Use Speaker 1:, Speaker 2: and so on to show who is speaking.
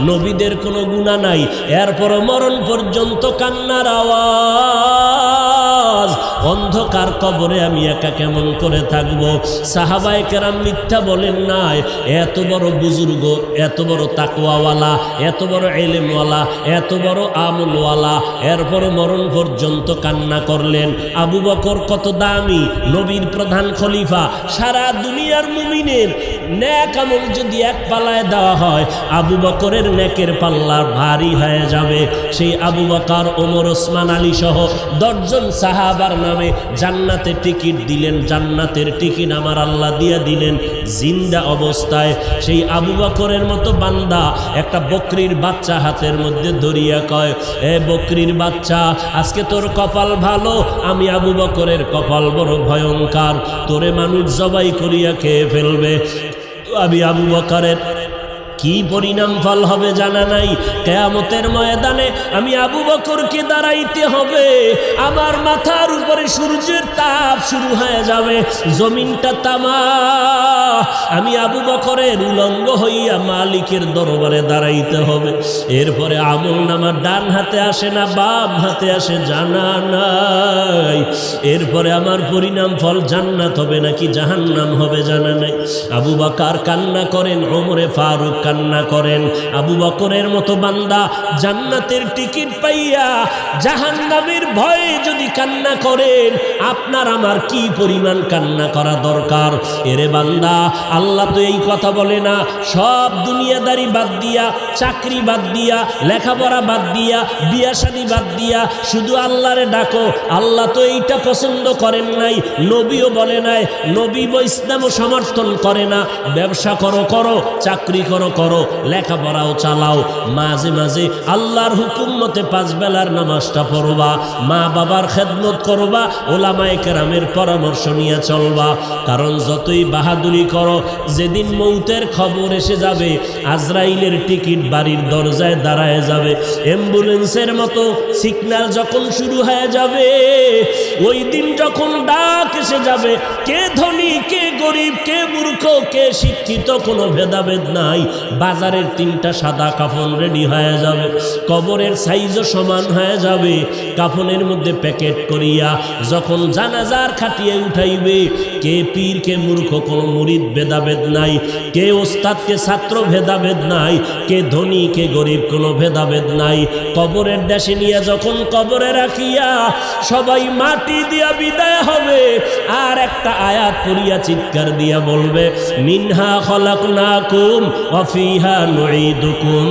Speaker 1: নবীদের কোনো গুণা নাই। এরপর মরণ পর্যন্ত কান্নার আওয়াজ। অন্ধকার কবরে আমি একা কেমন করে থাকব? সাহাবায় কেরাম মিথ্যা বলেন নাই, এত বড় বুজুর্গ, এত বড় তাকুয়াওয়ালা এত বড় এলেমওয়ালা এত বড় আমলওয়ালা, এরপর মরণ পর্যন্ত কান্না করলেন। আবু বকর কত দামি, নবীর প্রধান খলিফা, সারা দুনিয়ার মুমিনের ন্যাক আমল যদি এক পালায় দেওয়া হয়, আবু বকরের নেকের পাল্লা ভারী হয়ে যাবে। সেই আবু বকর, ওমর, ওসমান আলী সহ দশজন সাহাবার নামে জান্নাতে টিকিট দিলেন, জান্নাতের টিকিট আমার আল্লাহ দিয়ে দিলেন। জিন্দা অবস্থায় সেই আবু বকরের মতো বান্দা একটা বকরির বাচ্চা হাতের মধ্যে ধরিয়া কয়, এ বকরির বাচ্চা, আজকে তোর কপাল ভালো, আমি আবু বকরের কপাল বড় ভয়ঙ্কর, তোরে মানুষ জবাই করিয়া খেয়ে ফেলবে। আমি আবু বকরের কি পরিণাম ফল হবে জানা নাই? কেয়ামতের ময়দানে আমি আবু বকরকে দাঁড়াইতে হবে। আমার মাথার উপরে সূর্যের তাপ শুরু হয়ে যাবে। জমিনটা তামা। আমি আবু বকরের উলঙ্গ হইয়া মালিকের দরবারে দাঁড়াইতে হবে। এরপরে আমল নামার ডান হাতে আসে না, বাম হাতে আসে, জানা নাই। এরপরে আমার পরিণাম ফল জান্নাত হবে নাকি জাহান্নাম হবে জানা নাই। আবু বাকার কান্না করেন, ওমরে ফারুক কান্না করেন। আবু বকরের মতো বান্দা জান্নাতের টিকিট পাইয়া জাহান্নামের ভয়ে যদি কান্না করেন, আপনার আমার কি পরিমাণ কান্না করা দরকার? এরে বান্দা, আল্লাহ তো এই কথা বলে না। সব দুনিয়াদারি বাদ দিয়া, চাকরি বাদ দিয়া, লেখাপড়া বাদ দিয়া বিয়া শাদি বাদ দিয়া শুধু আল্লাহরে ডাকো। আল্লাহ তো এইটা পছন্দ করেন নাই, নবীও বলে নাই। নবী বা ইসলামও সমর্থন করে না। ব্যবসা করো করো, চাকরি করো করো, লেখাপড়াও চালাও। মাঝে মাঝে আল্লাহর হুকুম মতে পাঁচ বেলার নামাজটা পড়বা, মা বাবার খেদমত করবা, ওলামায় কেরামের পরামর্শ নিয়ে চলবা। কারণ যতই বাহাদুরি করো, যেদিন মৌতের খবর এসে যাবে, আজরাইলের টিকিট বাড়ির দরজায় দাঁড়ায় যাবে। অ্যাম্বুলেন্সের মতো সিগন্যাল যখন শুরু হয়ে যাবে, ওই দিন যখন ডাক এসে যাবে, কে ধনী, কে গরিব, কে মূর্খ, কে শিক্ষিত, কোনো ভেদাভেদ নাই। বাজারের তিনটা সাদা কাফন রেডি হয়ে যাবে, কবরের সাইজও সমান হয়ে যাবে। কাফনের মধ্যে প্যাকেট করিয়া যখন জানাজার খাটিয়ে উঠাইবে, কে পীর, কে মূর্খ, কোনো মুরিদ ভেদাভেদ নাই। কে ওস্তাদ, কে ছাত্র ভেদাভেদ নাই। কে ধনী, কে গরিব, কোনো ভেদাভেদ নাই। কবরের দেশে নিয়ে যখন কবরে রাখিয়া সবাই মাটি দিয়া বিদায় হবে, আর একটা আয়াত করিয়া চিৎকার দিয়া বলবে মিনহা খলাক না কুম অফিহা নুইদুকুম